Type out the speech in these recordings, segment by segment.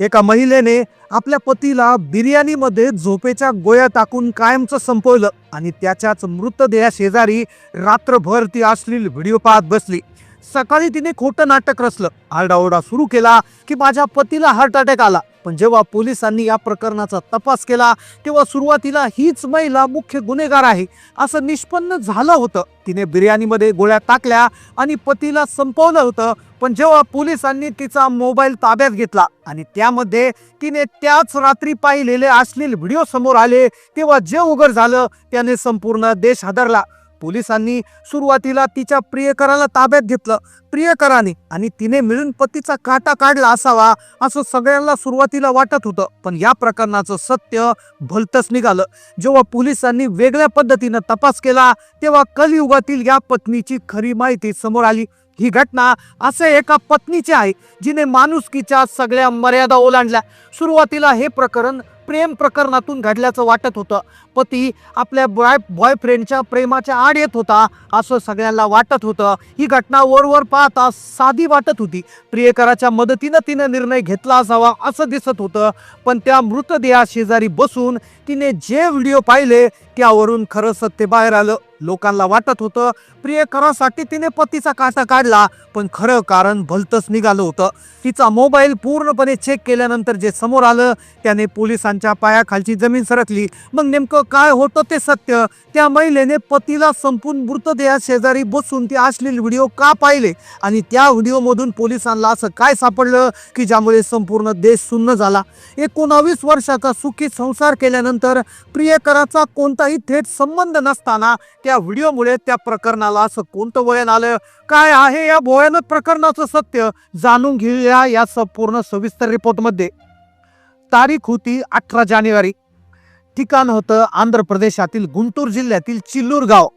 एका महिलेने आपल्या पतीला बिर्याणीमध्ये झोपेच्या गोळ्या टाकून कायमचं संपवलं आणि त्याच्याच मृतदेहा शेजारी रात्रभर ती अश्लील व्हिडिओ पाहत बसली. सकाळी तिने खोटं नाटक रचलं. आरडाओरडा सुरू केला की माझ्या पतीला हार्ट अटॅक आला. पण जेव्हा पोलिसांनी या प्रकरणाचा तपास केला तेव्हा सुरुवातीला हीच महिला मुख्य गुन्हेगार आहे असं निष्पन्न झालं होतं. तिने बिर्याणीमध्ये गोळ्या टाकल्या आणि पतीला संपवलं होतं पण जेव्हा पोलिसांनी तिचा मोबाईल ताब्यात घेतला आणि त्यामध्ये तिने त्याच रात्री पाहिलेले अश्लील व्हिडिओ समोर आले तेव्हा जे उघड झालं त्याने संपूर्ण देश हादरला. पोलिसांनी सुरुवातीला तिच्या प्रियकराला ताब्यात घेतलं. प्रियकराने आणि तिने मिळून पतीचा काटा काढला असावा असं सगळ्यांना सुरुवातीला वाटत होतं. पण या प्रकरणाचं सत्य भलतच निघालं. जेव्हा पोलिसांनी वेगळ्या पद्धतीनं तपास केला तेव्हा कलियुगातील या पत्नीची खरी माहिती समोर आली. ही घटना असे एका पत्नीची आहे जिने माणुसकीच्या सगळ्या मर्यादा ओलांडल्या. सुरुवातीला हे प्रकरण प्रेम प्रकरणातून घडल्याचं वाटत होतं. पती आपल्या बॉय बॉयफ्रेंडच्या प्रेमाच्या आड येत होता असं सगळ्यांना वाटत होतं. ही घटना वरवर पाहता साधी वाटत होती. प्रियकराच्या मदतीनं तिनं निर्णय घेतला असावा असं दिसत होतं. पण त्या मृतदेहा शेजारी बसून तिने जे व्हिडिओ पाहिले त्यावरून खरं सत्य बाहेर आलं. लोकांना वाटत होतं प्रियकरासाठी तिने पतीचा काटा काढला. पण खरं कारण भलतंच निघालं होतं. तिचा मोबाईल पूर्णपणे चेक केल्यानंतर जे समोर आलं त्याने पोलिसांच्या पायाखालची जमीन सरकली. मग नेमकं काय होतं ते सत्य? त्या महिलेने पतीला संपून मृतदेहा शेजारी बसून ते असलेले व्हिडिओ का पाहिले? आणि त्या व्हिडिओमधून पोलिसांना असं काय सापडलं की ज्यामुळे संपूर्ण देश सुन्न झाला? एकोणावीस वर्षाचा सुखी संसार केल्यानंतर प्रियकराचा कोणताही थेट संबंध नसताना त्या व्हिडिओमुळे त्या प्रकरणाला असं कोणतं वयन आलं? काय आहे या भयानक प्रकरणाचं सत्य? जाणून घेऊया या संपूर्ण सविस्तर रिपोर्टमध्ये. तारीख होती अठरा जानेवारी. ठिकाण होतं आंध्र प्रदेशातील गुंटूर जिल्ह्यातील चिल्लूर गाव.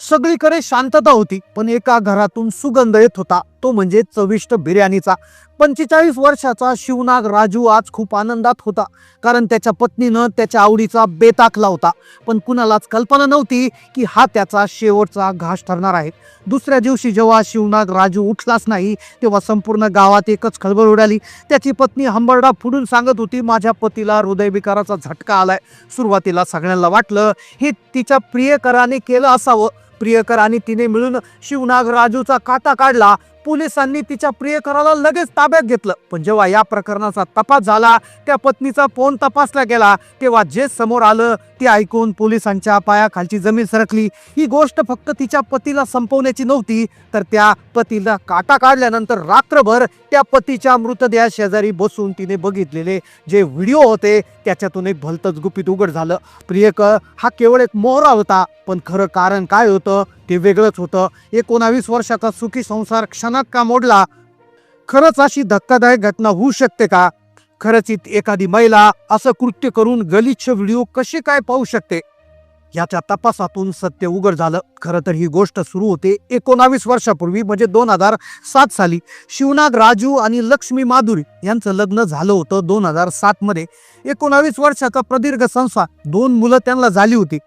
सगळीकडे शांतता होती पण एका घरातून सुगंध येत होता. तो म्हणजे चविष्ट बिर्याणीचा. पंचेचाळीस वर्षाचा शिवनाग राजू आज खूप आनंदात होता. कारण त्याच्या पत्नीनं त्याच्या आवडीचा बेताकला होता पण कुणालाच कल्पना नव्हती की हा त्याचा शेवटचा घास ठरणार आहे. दुसऱ्या दिवशी जेव्हा शिवनाग राजू उठलाच नाही तेव्हा संपूर्ण गावात एकच खळबळ उडाली. त्याची पत्नी हंबरडा फुडून सांगत होती माझ्या पतीला हृदयविकाराचा झटका आलाय. सुरुवातीला सगळ्यांना वाटलं हे तिच्या प्रियकराने केलं असावं. प्रियकर आणि तिने मिळून शिवनाग राजूचा काटा काढला. पोलिसांनी तिच्या प्रियकराला लगेच ताब्यात घेतलं. पण जेव्हा या प्रकरणाचा तपास झाला त्या पत्नीचा फोन तपासला गेला तेव्हा जे समोर आलं ते ऐकून पोलिसांच्या पायाखालची जमीन सरकली. ही गोष्ट फक्त तिच्या पतीला संपवण्याची नव्हती तर त्या पतीला काटा काढल्यानंतर रात्रभर त्या पतीच्या मृतदेहा शेजारी बसून तिने बघितलेले जे व्हिडिओ होते त्याच्यातून एक भलतच गुपित उघड झालं. प्रियकर हा केवळ एक मोहरा होता पण खरं कारण काय होतं ते वेगळंच होतं. एकोणावीस वर्षाचा सुखी संसार क्षणात का मोडला? खरंच अशी धक्कादायक घटना होऊ शकते का? खरंच एखादी महिला असं कृत्य करून गलिच्छ व्हिडिओ कसे काय पाहू शकते? याच्या तपासातून सत्य उघड झालं. खरं तर ही गोष्ट सुरू होते एकोणावीस वर्षापूर्वी म्हणजे दोन हजार सात साली. शिवनाग राजू आणि लक्ष्मी माधुरी यांचं लग्न झालं होतं दोन हजार सात मध्ये. एकोणावीस वर्षाचा प्रदीर्घ संसार. दोन मुलं त्यांना झाली होती.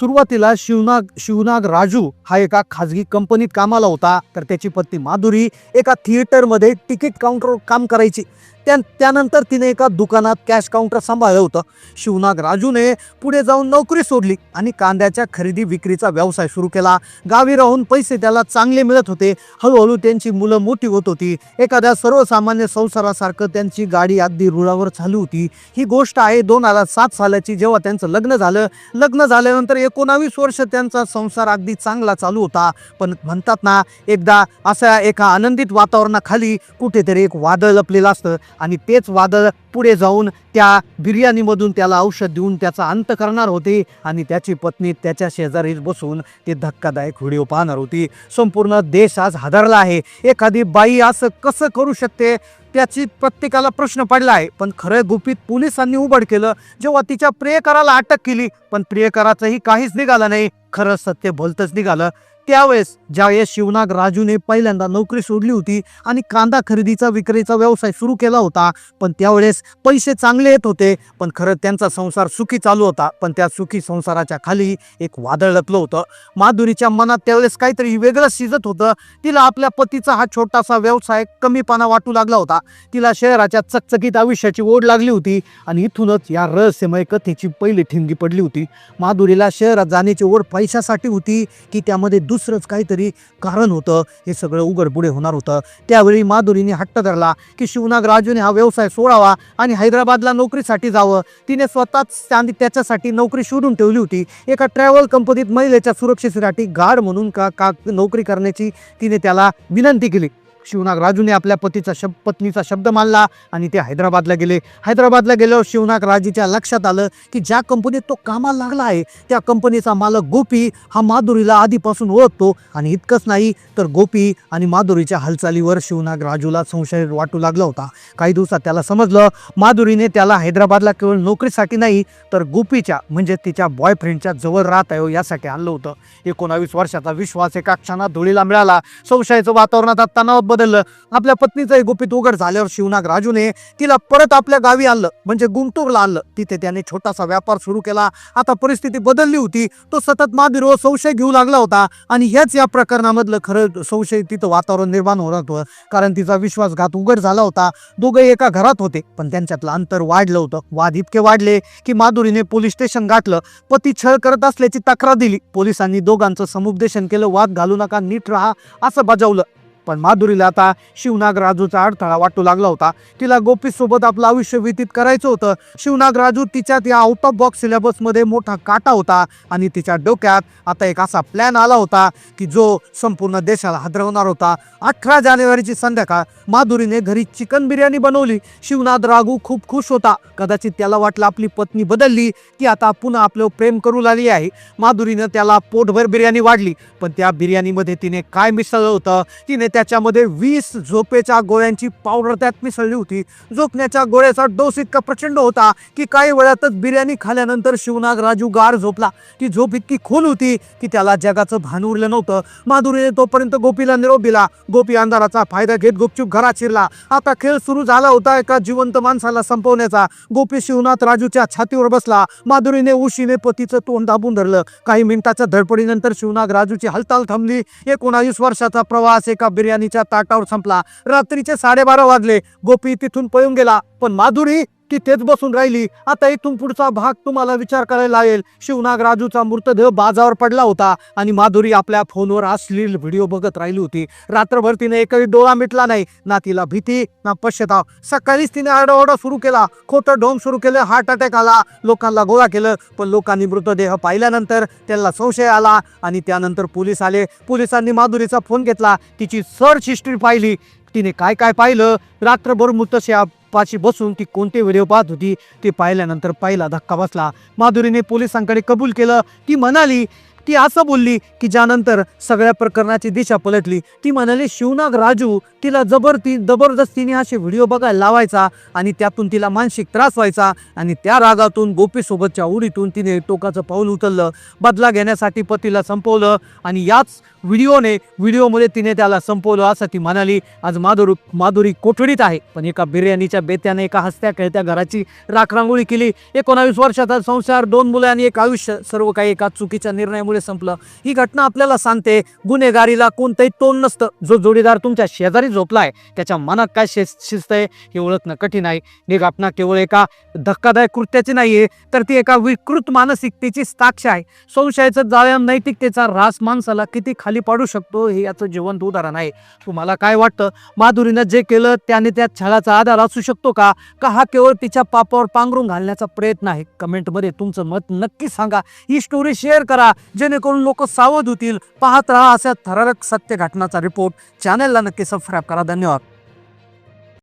सुरुवातीला शिवनाग शिवनाग राजू हा एका खाजगी कंपनीत कामाला होता तर त्याची पत्नी माधुरी एका थिएटरमध्ये तिकीट काउंटरवर काम करायची. त्या त्यानंतर तिने एका दुकानात कॅश काउंटर सांभाळलं होतं. शिवनाग राजूने पुढे जाऊन नोकरी सोडली आणि कांद्याच्या खरेदी विक्रीचा व्यवसाय सुरू केला. गावी राहून पैसे त्याला चांगले मिळत होते. हळूहळू त्यांची मुलं मोठी होत होती. एखाद्या सर्वसामान्य संसारासारखं त्यांची गाडी अगदी रुळावर चालू होती. ही गोष्ट आहे दोन हजार सात सालाची. जेव्हा त्यांचं लग्न झालं लग्न झाल्यानंतर एकोणावीस वर्ष त्यांचा संसार अगदी चांगला चालू होता. पण म्हणतात ना एकदा अशा एका आनंदित वातावरणाखाली कुठेतरी एक वादळ लपलेलं असतं. आणि तेच वादळ पुढे जाऊन त्या बिर्याणीमधून त्याला औषध देऊन त्याचा अंत करणार होते आणि त्याची पत्नी त्याच्या शेजारीच बसून ते धक्कादायक व्हिडिओ पाहणार होती. संपूर्ण देश आज हादरला आहे. एखादी बाई असं कसं करू शकते? त्याची प्रत्येकाला प्रश्न पडला आहे. पण खरं गुपित पोलिसांनी उघड केलं. जेव्हा तिच्या प्रियकराला अटक केली पण प्रियकराचंही काहीच निघालं नाही. खरं सत्य भलतंच निघालं. त्यावेळेस ज्यावेळेस शिवनाग राजूने पहिल्यांदा नोकरी सोडली होती आणि कांदा खरेदीचा विक्रीचा व्यवसाय सुरू केला होता. पण त्यावेळेस पैसे चांगले येत होते. पण खरं त्यांचा संसार सुखी चालू होता. पण त्या सुखी संसाराच्या खाली एक वादळ लपलं होतं. माधुरीच्या मनात त्यावेळेस काहीतरी वेगळं शिजत होतं. तिला आपल्या पतीचा हा छोटासा व्यवसाय कमीपणा वाटू लागला होता. तिला शहराच्या चकचकीत आयुष्याची ओढ लागली होती आणि इथूनच या रहस्यमय कथेची पहिली ठिणगी पडली होती. माधुरीला शहरात जाण्याची ओढ पैशासाठी होती की त्यामध्ये दुसरंच काहीतरी कारण होतं. हे सगळं उघड पुढे होणार होतं. त्यावेळी माधुरीने हट्ट धरला की शिवनाग राजूने हा व्यवसाय सोडावा आणि हैदराबादला नोकरीसाठी जावं. तिने स्वतःच त्याच्यासाठी नोकरी शोधून ठेवली होती. एका ट्रॅव्हल कंपनीत महिलेच्या सुरक्षेसाठी गार्ड म्हणून का का नोकरी करण्याची तिने त्याला विनंती केली. शिवनाग राजूने आपल्या पतीचा शब पत्नीचा शब्द मानला आणि ते हैदराबादला गेले. हैदराबादला गेल्यावर शिवनाग राजीच्या लक्षात आलं की ज्या कंपनीत तो कामाला लागला आहे त्या कंपनीचा मालक गोपी हा माधुरीला आधीपासून ओळखतो. आणि इतकंच नाही तर गोपी आणि माधुरीच्या हालचालीवर शिवनाग राजूला संशय वाटू लागला होता. काही दिवसात त्याला समजलं माधुरीने त्याला हैदराबादला केवळ नोकरीसाठी नाही तर गोपीच्या म्हणजे तिच्या बॉयफ्रेंडच्या जवळ राहत आहे यासाठी आणलं होतं. एकोणावीस वर्षाचा विश्वास एका क्षणात धुळीला मिळाला. संशयाचं वातावरणात आता बदललं. आपल्या पत्नीचंही गुपित उघड झाल्यावर शिवनाग राजूने तिला परत आपल्या गावी आणलं. म्हणजे गुंटूरला आणलं. तिथे त्याने छोटासा व्यापार सुरू केला. आता परिस्थिती बदलली होती. तो सतत माधुरीवर संशय घेऊ लागला होता. आणि हेच या प्रकरणामधलं खरं संशय तिथं वातावरण निर्माण होत होतं. कारण तिचा विश्वासघात उघड झाला होता. दोघे एका घरात होते. पण त्यांच्यातलं अंतर वाढलं होतं. वाद इतके वाढले की माधुरीने पोलीस स्टेशन गाठलं. पती छळ करत असल्याची तक्रार दिली. पोलिसांनी दोघांचं समुपदेशन केलं. वाद घालू नका नीट राहा असं बजावलं. पण माधुरीला आता शिवनाग राजूचा अडथळा वाटू लागला होता. तिला गोपीसोबत आपलं आयुष्य व्यतीत करायचं होतं. शिवनाग राजू तिच्यात या आउट ऑफ बॉक्स सिलेबसमध्ये मोठा काटा होता आणि तिच्या डोक्यात आता एक असा प्लॅन आला होता की जो संपूर्ण देशाला हादरवणार होता. अठरा जानेवारीची संध्याकाळ माधुरीने घरी चिकन बिर्याणी बनवली. शिवनाथ राघू खूप खुश होता. कदाचित त्याला वाटलं आपली पत्नी बदलली की आता पुन्हा आपलं प्रेम करू लागली आहे. माधुरीनं त्याला पोटभर बिर्याणी वाढली. पण त्या बिर्याणीमध्ये तिने काय मिसळलं होतं? तिने त्याच्यामध्ये वीस झोपेच्या गोळ्यांची पावडर त्यात मिसळली होती. झोपण्याच्या गोळ्याचा डोस इतका प्रचंड होता की काही वेळातच बिर्याणी खाल्यानंतर शिवनाग राजू गार झोपला. ती झोप इतकी खोल होती की त्याला जगाचं भान उरलं नव्हतं. माधुरीने तोपर्यंत गोपीला निरोप दिला. गोपी अंधाराचा फायदा घेत गुपचूप घरात शिरला. आता खेळ सुरू झाला होता एका जिवंत माणसाला संपवण्याचा. गोपी शिवनाथ राजूच्या छातीवर बसला. माधुरीने उशीने पतीचं तोंड दाबून धरलं. काही मिनिटाच्या धडपडीनंतर शिवनाग राजूची हालचाल थांबली. एकोणावीस वर्षाचा प्रवास एका बिर्याणीच्या ताटावर संपला. रात्रीचे साडेबारा वाजले. गोपी तिथून पळून गेला. पण माधुरी तिथेच बसून राहिली. आता इथून पुढचा भाग तुम्हाला विचार करायला लागेल. शिवनाग राजूचा मृतदेह बाजावर पडला होता आणि माधुरी आपल्या फोनवर अश्लील व्हिडिओ बघत राहिली होती. रात्रभर तिने एकही डोळा मिटला नाही. ना तिला भीती ना पश्चाताप. सकाळीच तिने आरडाओरडा सुरू केला. खोटं ढोम सुरू केलं. हार्ट अटॅक आला. लोकांना गोळा केलं. पण लोकांनी मृतदेह पाहिल्यानंतर त्यांना संशय आला आणि त्यानंतर पोलीस आले. पोलिसांनी माधुरीचा फोन घेतला. तिची सर्च हिस्ट्री पाहिली. तिने काय काय पाहिलं? रात्रभर मुतशा पाशी बसून ती कोणते व्हिडिओ पाहत होती ते पाहिल्यानंतर पाहिला धक्का बसला. माधुरीने पोलिसांकडे कबूल केलं. ती म्हणाली ती असं बोलली की ज्यानंतर सगळ्या प्रकरणाची दिशा पलटली. ती म्हणाली शिवनाग राजू तिला जबरती जबरदस्तीने असे व्हिडिओ बघायला लावायचा आणि त्यातून तिला मानसिक त्रास व्हायचा आणि त्या रागातून गोपीसोबतच्या उडीतून तिने टोकाचं पाऊल उचललं. बदला घेण्यासाठी पतीला संपवलं आणि याच व्हिडिओने व्हिडिओमध्ये तिने त्याला संपवलं असं ती म्हणाली. आज माधुरी माधुरी कोठडीत आहे? पण एका बिर्याणीच्या बेत्याने एका हसत्या खेळत्या घराची राखरांगोळी केली. एकोणावीस वर्षाचा संसार दोन मुलं आणि एक आयुष्य सर्व काही एका चुकीच्या निर्णयामुळे संपलं. ही घटना आपल्याला सांगते गुन्हेगारीला कोणतंही तोंड नसतं. जो जोडीदार तुमच्या शेजारी झोपलाय त्याच्या मनात काय शे शिस्त आहे हे ओळखणं कठीण आहे. ही घटना केवळ एका धक्कादायक कृत्याची नाहीये तर ती एका विकृत मानसिकतेची साक्ष आहे. संशयाचं जाळ्या नैतिकतेचा रास माणसाला किती खाली पाडू शकतो हे याचं जिवंत उदाहरण आहे. तुम्हाला काय वाटतं? माधुरीनं जे केलं त्याने त्या छळाचा आधार असू शकतो का? का हा केवळ तिच्या पापावर पांघरून घालण्याचा प्रयत्न आहे? कमेंटमध्ये तुमचं मत नक्की सांगा. ही स्टोरी शेअर करा. जेणेकरून लोक सावध होतील. पाहत राहा अशा थरारक सत्य घटनाचा रिपोर्ट चॅनलला नक्की सबस्क्राईब करा. धन्यवाद.